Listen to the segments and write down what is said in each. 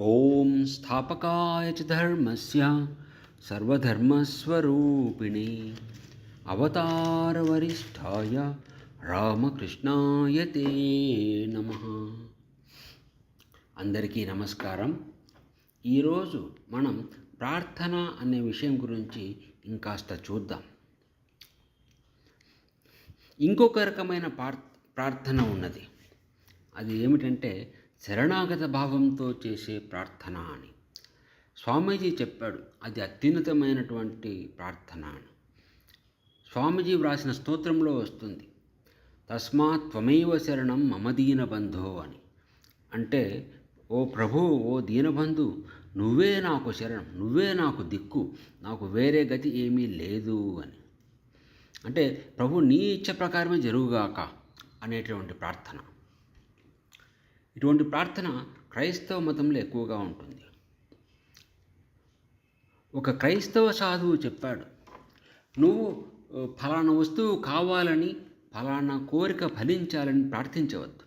ఓం స్థాపకాయ చ ధర్మస్య సర్వధర్మస్వరూపిణి అవతారవరిష్ఠాయ రామకృష్ణాయ తే నమ. అందరికీ నమస్కారం. ఈరోజు మనం ప్రార్థన అనే విషయం గురించి ఇంకాస్త చూద్దాం. ఇంకొక రకమైన ప్రార్థన ఉన్నది. అది ఏమిటంటే శరణాగత భావంతో చేసే ప్రార్థన అని. స్వామీజీ చెప్పాడు అది అత్యున్నతమైనటువంటి ప్రార్థన అని. స్వామీజీ వ్రాసిన స్తోత్రంలో వస్తుంది తస్మాత్ త్వమేవ శరణం మమ దీనబంధో అని. అంటే ఓ ప్రభు ఓ దీనబంధు నువ్వే నాకు శరణం నువ్వే నాకు దిక్కు నాకు వేరే గతి ఏమీ లేదు అని. అంటే ప్రభు నీ ఇచ్చ ప్రకారమే జరుగుగాక అనేటువంటి ప్రార్థన. ఇటువంటి ప్రార్థన క్రైస్తవ మతంలో ఎక్కువగా ఉంటుంది. ఒక క్రైస్తవ సాధువు చెప్పాడు నువ్వు ఫలానా వస్తువు కావాలని ఫలానా కోరిక ఫలించాలని ప్రార్థించవద్దు.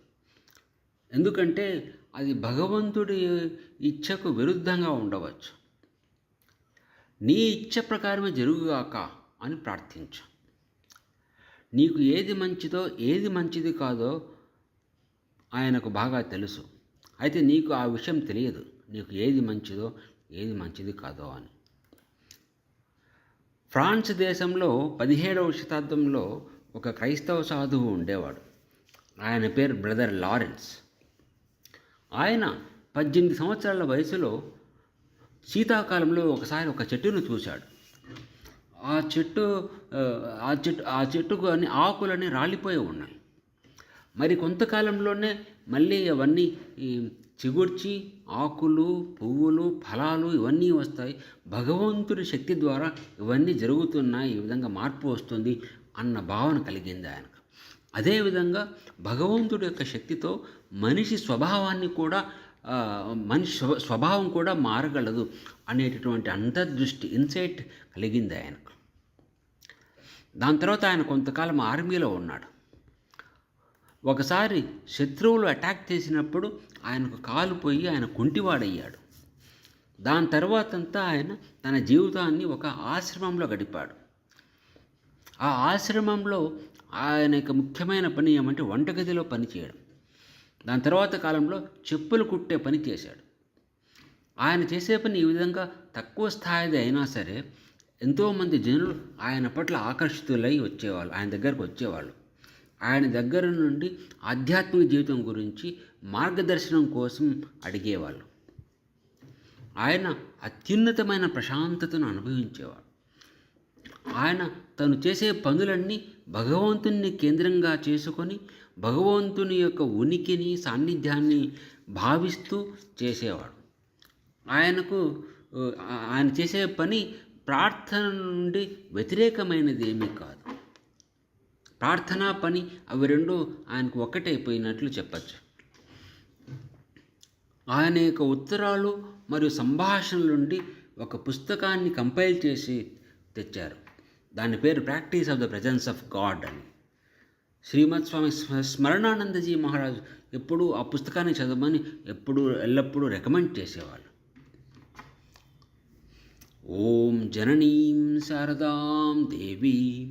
ఎందుకంటే అది భగవంతుడి ఇచ్ఛకు విరుద్ధంగా ఉండవచ్చు. నీ ఇచ్ఛ ప్రకారమే జరుగుగాక అని ప్రార్థించు. నీకు ఏది మంచిదో ఏది మంచిది కాదో ఆయనకు బాగా తెలుసు. అయితే నీకు ఆ విషయం తెలియదు. నీకు ఏది మంచిదో ఏది మంచిది కాదో అని. ఫ్రాన్స్ దేశంలో పదిహేడవ శతాబ్దంలో ఒక క్రైస్తవ సాధువు ఉండేవాడు. ఆయన పేరు బ్రదర్ లారెన్స్. ఆయన పద్దెనిమిది సంవత్సరాల వయసులో శీతాకాలంలో ఒకసారి ఒక చెట్టును చూశాడు. ఆ చెట్టు ఆ చెట్టు ఆ చెట్టుకు అన్ని ఆకులన్నీ రాలిపోయి ఉన్నాయి. మరి కొంతకాలంలోనే మళ్ళీ అవన్నీ చిగుర్చి ఆకులు పువ్వులు ఫలాలు ఇవన్నీ వస్తాయి. భగవంతుడి శక్తి ద్వారా ఇవన్నీ జరుగుతున్నాయి ఈ విధంగా మార్పు వస్తుంది అన్న భావన కలిగింది ఆయనకు. అదేవిధంగా భగవంతుడి యొక్క శక్తితో మనిషి స్వభావాన్ని కూడా మనిషి స్వభావం కూడా మారగలదు అనేటటువంటి అంతర్దృష్టి ఇన్సైట్ కలిగింది ఆయనకు. దాని తర్వాత ఆయన కొంతకాలం ఆర్మీలో ఉన్నాడు. ఒకసారి శత్రువులు అటాక్ చేసినప్పుడు ఆయనకు కాలు పోయి ఆయన కుంటివాడయ్యాడు. దాని తర్వాతంతా ఆయన తన జీవితాన్ని ఒక ఆశ్రమంలో గడిపాడు. ఆ ఆశ్రమంలో ఆయన యొక్క ముఖ్యమైన పని ఏమంటే వంటగదిలో పనిచేయడం దాని తర్వాత కాలంలో చెప్పులు కుట్టే పని చేశాడు. ఆయన చేసే పని ఈ విధంగా తక్కువ స్థాయిది అయినా సరే ఎంతోమంది జనులు ఆయన పట్ల ఆకర్షితులై వచ్చేవాళ్ళు ఆయన దగ్గరకు వచ్చేవాళ్ళు. ఆయన దగ్గర నుండి ఆధ్యాత్మిక జీవితం గురించి మార్గదర్శనం కోసం అడిగేవాళ్ళు. ఆయన అత్యున్నతమైన ప్రశాంతతను అనుభవించేవాడు ఆయన తను చేసే పనులన్నీ భగవంతుని కేంద్రంగా చేసుకొని భగవంతుని యొక్క ఉనికిని సాన్నిధ్యాన్ని భావిస్తూ చేసేవాడు. ఆయనకు ఆయన చేసే పని ప్రార్థన నుండి వ్యతిరేకమైనది ఏమీ కాదు. ప్రార్థనా పని అవి రెండు ఆయనకు ఒకటైపోయినట్లు చెప్పచ్చు. ఆయన యొక్క ఉత్తరాలు మరియు సంభాషణల నుండి ఒక పుస్తకాన్ని కంపైల్ చేసి తెచ్చారు. దాని పేరు practice of the presence of God అని. శ్రీమద్ స్వామి స్మరణానందజీ మహారాజు ఎప్పుడూ ఆ పుస్తకాన్ని చదవమని ఎప్పుడు ఎల్లప్పుడూ రికమెండ్ చేసేవాళ్ళు. ఓం జననీం శారదాం దేవీ